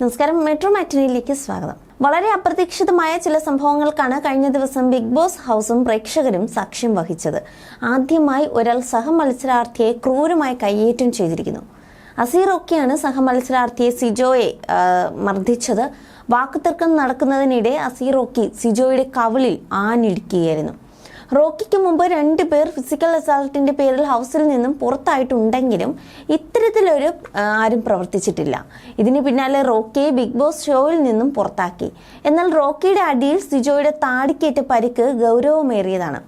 നമസ്കാരം. മെട്രോ മാറ്റിനിയിലേക്ക് സ്വാഗതം. വളരെ അപ്രതീക്ഷിതമായ ചില സംഭവങ്ങൾക്കാണ് കഴിഞ്ഞ ദിവസം ബിഗ് ബോസ് ഹൗസും പ്രേക്ഷകരും സാക്ഷ്യം വഹിച്ചത്. ആദ്യമായി ഒരാൾ സഹമത്സരാർത്ഥിയെ ക്രൂരമായി കയ്യേറ്റം ചെയ്തിരിക്കുന്നു. അസീറൊക്കെയാണ് സഹമത്സരാർത്ഥിയെ സിജോയെ മർദ്ദിച്ചത്. വാക്കുതർക്കം നടക്കുന്നതിനിടെ അസീർ സിജോയുടെ കവിളിൽ ആഞ്ഞിടിക്കുകയായിരുന്നു. റോക്കിക്ക് മുമ്പ് രണ്ട് പേർ ഫിസിക്കൽ അസാൾട്ടിന്റെ പേരിൽ ഹൗസിൽ നിന്നും പുറത്തായിട്ടുണ്ടെങ്കിലും ഇത്തരത്തിലൊരു ആരും പ്രവർത്തിച്ചിട്ടില്ല. ഇതിന് പിന്നാലെ റോക്കിയെ ബിഗ് ബോസ് ഷോയിൽ നിന്നും പുറത്താക്കി. എന്നാൽ റോക്കിയുടെ അടിയിൽ സിജോയുടെ താടിക്കേറ്റ പരിക്ക് ഗൗരവമേറിയതാണ്.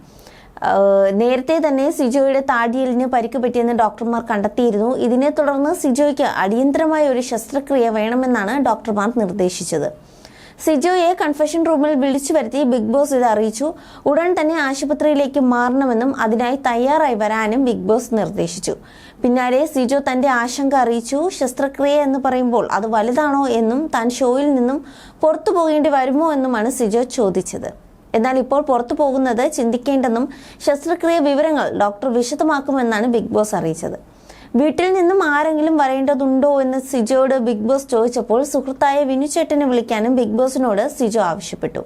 നേരത്തെ തന്നെ സിജോയുടെ താടിയലിന് പരിക്ക് പറ്റിയെന്ന് ഡോക്ടർമാർ കണ്ടെത്തിയിരുന്നു. ഇതിനെ തുടർന്ന് സിജോയ്ക്ക് അടിയന്തരമായ ഒരു ശസ്ത്രക്രിയ വേണമെന്നാണ് ഡോക്ടർമാർ നിർദ്ദേശിച്ചത്. സിജോയെ കൺഫഷൻ റൂമിൽ വിളിച്ചു വരുത്തി ബിഗ് ബോസ് ഇത് അറിയിച്ചു. ഉടൻ തന്നെ ആശുപത്രിയിലേക്ക് മാറണമെന്നും അതിനായി തയ്യാറായി വരാനും ബിഗ് ബോസ് നിർദ്ദേശിച്ചു. പിന്നാലെ സിജോ തന്റെ ആശങ്ക അറിയിച്ചു. ശസ്ത്രക്രിയ എന്ന് പറയുമ്പോൾ അത് വലുതാണോ എന്നും താൻ ഷോയിൽ നിന്നും പുറത്തു പോകേണ്ടി വരുമോ എന്നുമാണ് സിജോ ചോദിച്ചത്. എന്നാൽ ഇപ്പോൾ പുറത്തു പോകുന്നത് ചിന്തിക്കേണ്ടെന്നും ശസ്ത്രക്രിയ വിവരങ്ങൾ ഡോക്ടർ വിശദമാക്കുമെന്നാണ് ബിഗ് ബോസ് അറിയിച്ചത്. വീട്ടിൽ നിന്നും ആരെങ്കിലും വരേണ്ടതുണ്ടോ എന്ന് സിജോയോട് ബിഗ് ബോസ് ചോദിച്ചപ്പോൾ സുഹൃത്തായ വിനുചേട്ടനെ വിളിക്കാനും ബിഗ് ബോസിനോട് സിജോ ആവശ്യപ്പെട്ടു.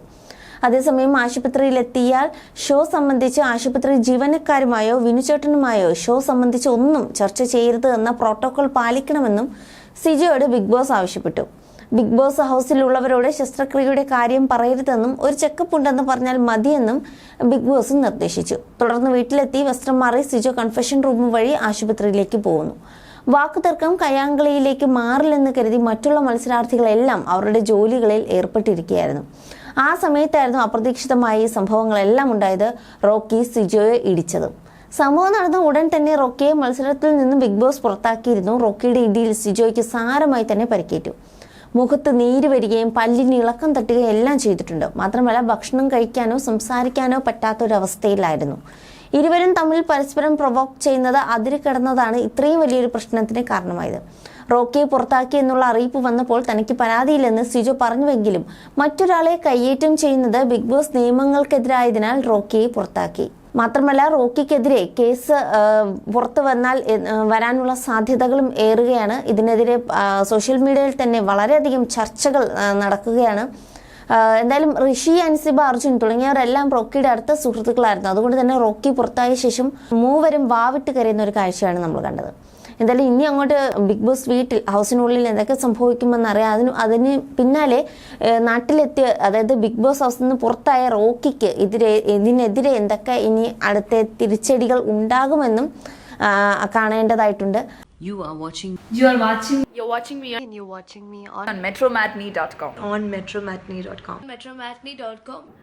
അതേസമയം ആശുപത്രിയിലെത്തിയാൽ ഷോ സംബന്ധിച്ച് ആശുപത്രി ജീവനക്കാരുമായോ വിനുചേട്ടനുമായോ ഷോ സംബന്ധിച്ച് ഒന്നും ചർച്ച ചെയ്യരുത് എന്ന പ്രോട്ടോകോൾ പാലിക്കണമെന്നും സിജോയോട് ബിഗ് ബോസ് ആവശ്യപ്പെട്ടു. ബിഗ് ബോസ് ഹൗസിലുള്ളവരോട് ശസ്ത്രക്രിയയുടെ കാര്യം പറയരുതെന്നും ഒരു ചെക്കപ്പ് ഉണ്ടെന്ന് പറഞ്ഞാൽ മതിയെന്നും ബിഗ് ബോസ് നിർദ്ദേശിച്ചു. തുടർന്ന് വീട്ടിലെത്തി വസ്ത്രം മാറി സിജോ കൺഫെഷൻ റൂം വഴി ആശുപത്രിയിലേക്ക് പോകുന്നു. വാക്കുതർക്കം കയ്യാങ്കളിയിലേക്ക് മാറില്ലെന്ന് കരുതി മറ്റുള്ള മത്സരാർത്ഥികളെല്ലാം അവരുടെ ജോലികളിൽ ഏർപ്പെട്ടിരിക്കുകയായിരുന്നു. ആ സമയത്തായിരുന്നു അപ്രതീക്ഷിതമായി സംഭവങ്ങളെല്ലാം ഉണ്ടായത് റോക്കി സിജോയെ ഇടിച്ചത്. സംഭവം നടന്ന ഉടൻ തന്നെ റോക്കിയെ മത്സരത്തിൽ നിന്നും ബിഗ് ബോസ് പുറത്താക്കിയിരുന്നു. റോക്കിയുടെ ഇടിയിൽ സിജോയ്ക്ക് സാരമായി തന്നെ പരിക്കേറ്റു. മുഖത്ത് നീര് വരികയും പല്ലിന് ഇളക്കം തട്ടുകയും എല്ലാം ചെയ്തിട്ടുണ്ട്. മാത്രമല്ല ഭക്ഷണം കഴിക്കാനോ സംസാരിക്കാനോ പറ്റാത്തൊരവസ്ഥയിലായിരുന്നു. ഇരുവരും തമ്മിൽ പരസ്പരം പ്രൊവോക്ക് ചെയ്യുന്നത് അതിര് കിടന്നതാണ് ഇത്രയും വലിയൊരു പ്രശ്നത്തിന് കാരണമായത്. റോക്കിയെ പുറത്താക്കി എന്നുള്ള അറിയിപ്പ് വന്നപ്പോൾ തനിക്ക് പരാതിയില്ലെന്ന് സിജോ പറഞ്ഞുവെങ്കിലും മറ്റൊരാളെ കയ്യേറ്റം ചെയ്യുന്നത് ബിഗ് ബോസ് നിയമങ്ങൾക്കെതിരായതിനാൽ റോക്കിയെ പുറത്താക്കി. മാത്രമല്ല റോക്കിക്കെതിരെ കേസ് പുറത്തു വന്നാൽ വരാനുള്ള സാധ്യതകളും ഏറുകയാണ്. ഇതിനെതിരെ സോഷ്യൽ മീഡിയയിൽ തന്നെ വളരെയധികം ചർച്ചകൾ നടക്കുകയാണ്. എന്തായാലും ഋഷി അൻസിബ അർജുൻ തുടങ്ങിയവരെല്ലാം റോക്കിയുടെ അടുത്ത സുഹൃത്തുക്കളായിരുന്നു. അതുകൊണ്ട് തന്നെ റോക്കി പുറത്തായ ശേഷം മൂവരും വാവിട്ട് കരയുന്ന ഒരു കാഴ്ചയാണ് നമ്മൾ കണ്ടത്. എന്തായാലും ഇനി അങ്ങോട്ട് ബിഗ് ബോസ് വീട്ടിൽ ഹൗസിനുള്ളിൽ എന്തൊക്കെ സംഭവിക്കുമെന്ന് അറിയാം അതിന് അതിന് പിന്നാലെ നാട്ടിലെത്തിയ അതായത് ബിഗ് ബോസ് ഹൗസിൽ നിന്ന് പുറത്തായ റോക്കിക്ക് എതിരെ ഇതിനെതിരെ എന്തൊക്കെ ഇനി അടുത്ത തിരിച്ചടികൾ ഉണ്ടാകുമെന്നും കാണേണ്ടതായിട്ടുണ്ട് You are watching You are watching You're watching me on, and you're watching me on, on metromatney.com. on metromatney.com. metromatney.com.